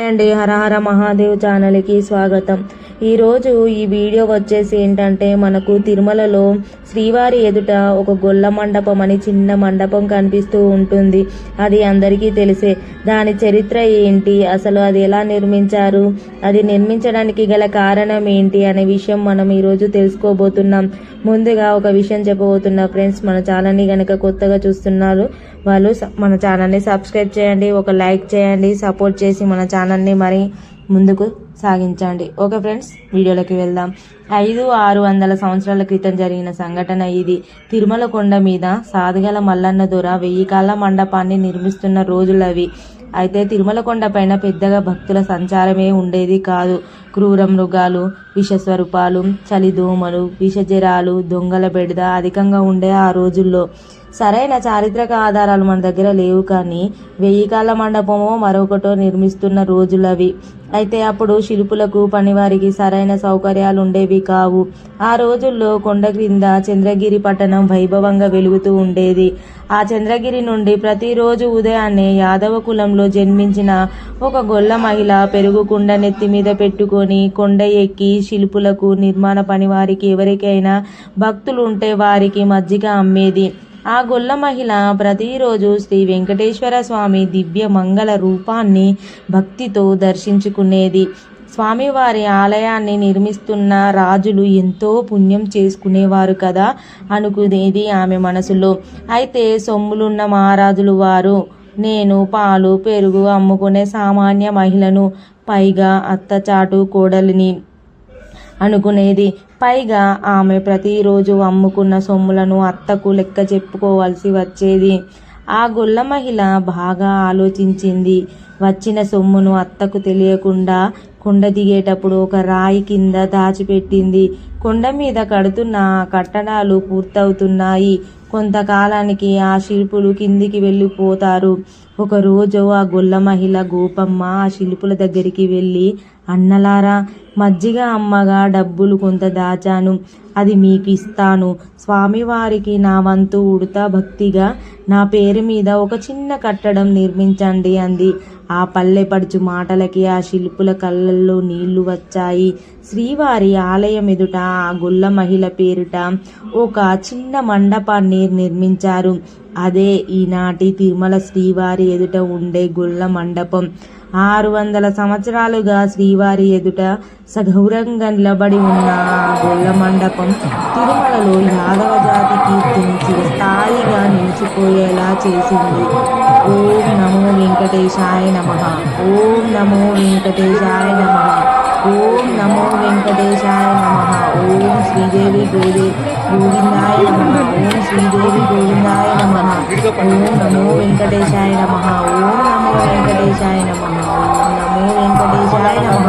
అండి హరహర మహాదేవ్ ఛానల్కి స్వాగతం. ఈరోజు ఈ వీడియో వచ్చేసి ఏంటంటే మనకు తిరుమలలో శ్రీవారి ఎదుట ఒక గొల్ల మండపం అని చిన్న మండపం కనిపిస్తూ ఉంటుంది. అది అందరికీ తెలిసే. దాని చరిత్ర ఏంటి? అసలు అది ఎలా నిర్మించారు? అది నిర్మించడానికి గల కారణం ఏంటి అనే విషయం మనం ఈరోజు తెలుసుకోబోతున్నాం. ముందుగా ఒక విషయం చెప్పబోతున్నా ఫ్రెండ్స్ మన ఛానల్ని కనుక కొత్తగా చూస్తున్నారు వాళ్ళు మన ఛానల్ని సబ్స్క్రైబ్ చేయండి ఒక లైక్ చేయండి సపోర్ట్ చేసి మన ఛానల్ని మరి ముందుకు సాగించండి. ఓకే ఫ్రెండ్స్ వీడియోలోకి వెళ్దాం. ఐదు ఆరు వందల సంవత్సరాల క్రితం జరిగిన సంఘటన ఇది. తిరుమల కొండ మీద సాధుగల మల్లన్న దొర వెయ్యి కాళ్ళ మండపాన్ని నిర్మిస్తున్న రోజులవి అయితే తిరుమల కొండ పైన పెద్దగా భక్తుల సంచారమే ఉండేది కాదు. క్రూర మృగాలు విషస్వరూపాలు చలిదోమలు విషజరాలు దొంగల బెడద అధికంగా ఉండే ఆ రోజుల్లో. సరైన చారిత్రక ఆధారాలు మన దగ్గర లేవు కానీ వెయ్యి కాళ్ళ మండపమో మరొకటో నిర్మిస్తున్న రోజులవి. అయితే అప్పుడు శిల్పులకు పనివారికి సరైన సౌకర్యాలు ఉండేవి కావు. ఆ రోజుల్లో కొండ క్రింద చంద్రగిరి పట్టణం వైభవంగా వెలుగుతూ ఉండేది. ఆ చంద్రగిరి నుండి ప్రతిరోజు ఉదయాన్నే యాదవ కులంలో జన్మించిన ఒక గొల్ల మహిళ పెరుగుకుండ నెత్తి మీద పెట్టుకొని కొండ ఎక్కి శిల్పులకు నిర్మాణ పనివారికి ఎవరికైనా భక్తులు ఉంటే వారికి మజ్జిగ అమ్మేది. ఆ గొల్ల మహిళ ప్రతిరోజు శ్రీ వెంకటేశ్వర స్వామి దివ్య మంగళ రూపాన్ని భక్తితో దర్శించుకునేది. స్వామివారి ఆలయాన్ని నిర్మిస్తున్న రాజులు ఎంతో పుణ్యం చేసుకునేవారు కదా అనుకునేది ఆమె మనసులో. అయితే సొమ్ములున్న మహారాజులు వారు నేను పాలు పెరుగు అమ్ముకునే సామాన్య మహిళను పైగా అత్తచాటు కోడలిని అనుకునేది. పైగా ఆమె ప్రతిరోజు అమ్ముకున్న సొమ్ములను అత్తకు లెక్క చెప్పుకోవాల్సి వచ్చేది. ఆ గొల్ల మహిళ బాగా ఆలోచించింది. వచ్చిన సొమ్మును అత్తకు తెలియకుండా కొండ దిగేటప్పుడు ఒక రాయి కింద దాచిపెట్టింది. కొండ మీద కడుతున్న కట్టడాలు పూర్తవుతున్నాయి. కొంతకాలానికి ఆ శిల్పులు కిందికి వెళ్ళిపోతారు. ఒకరోజు ఆ గొల్ల మహిళ గోపమ్మ ఆ శిల్పుల దగ్గరికి వెళ్ళి అన్నలారా మజ్జిగ అమ్మగా డబ్బులు కొంత దాచాను. అది మీకు ఇస్తాను స్వామివారికి నా వంతు ఉడతా భక్తిగా నా పేరు మీద ఒక చిన్న కట్టడం నిర్మించండి అంది. ఆ పల్లెపడుచు మాటలకి ఆ శిల్పుల కళ్ళల్లో నీళ్ళు వచ్చాయి. శ్రీవారి ఆలయం ఎదుట ఆ గొల్ల మహిళ పేరిట ఒక చిన్న మండపాన్ని నిర్మించారు. అదే ఈనాటి తిరుమల శ్రీవారి ఎదుట ఉండే గొల్ల మండపం. ఆరు వందల సంవత్సరాలుగా శ్రీవారి ఎదుట సగౌరంగా నిలబడి ఉన్న ఆ గొల్ల మండపం తిరుమలలో యాదవ నిలిచిపోయేలా చేసింది ఓం నమో వెంకటేశాయ నమ ఓం నమో వెంకటేశాయ నమ ఓం నమో వెంకటేశాయ నమ ఓం శ్రీదేవి గోదే గోవిందాయ నమ ఓం శ్రీదేవి గోవిందాయ నమ ఓం నమో వెంకటేశాయ నమ ఓం నమో వెంకటేశాయ నమ ఓం నమో వెంకటేశాయ నమ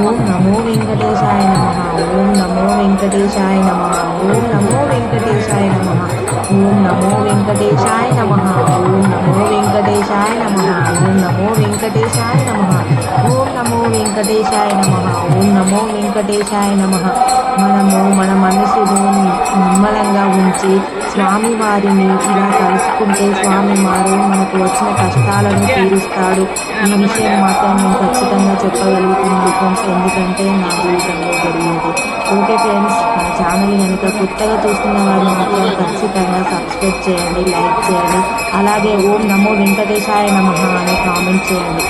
ఓం నమో వెంకటేశాయ నమ ఓం నమో వెంకటేశాయ నమ ఓం నమో వెంకటేశాయ ఓం నమో వెంకటేశాయ నమ. ఓం నమో వెంకటేశాయ నమ. ఓం నమో వెంకటేశాయ నమ నమో. వెంకటేశాయ నమ. ఓం నమో వెంకటేశాయ నమ. మనము మన మనసును నిమ్మలంగా ఉంచి స్వామి వారిని ఇలా తలుసుకుంటే స్వామి వారు మనకు వచ్చిన కష్టాలను తీరుస్తాడు. ఈ విషయం మాత్రం నేను ఖచ్చితంగా చెప్పగలుగుతుంది ఫ్రెండ్స్ ఎందుకంటే నా జీవితంలో జరిగింది. ఓకే ఫ్రెండ్స్ మన ఛానల్ కనుక కొత్తగా చూస్తున్న వారు మాత్రం ఖచ్చితంగా సబ్స్క్రైబ్ చేయండి లైక్ చేయండి. అలాగే ఓం నమో వెంకటేశాయ నమ అని కామెంట్ చేయండి.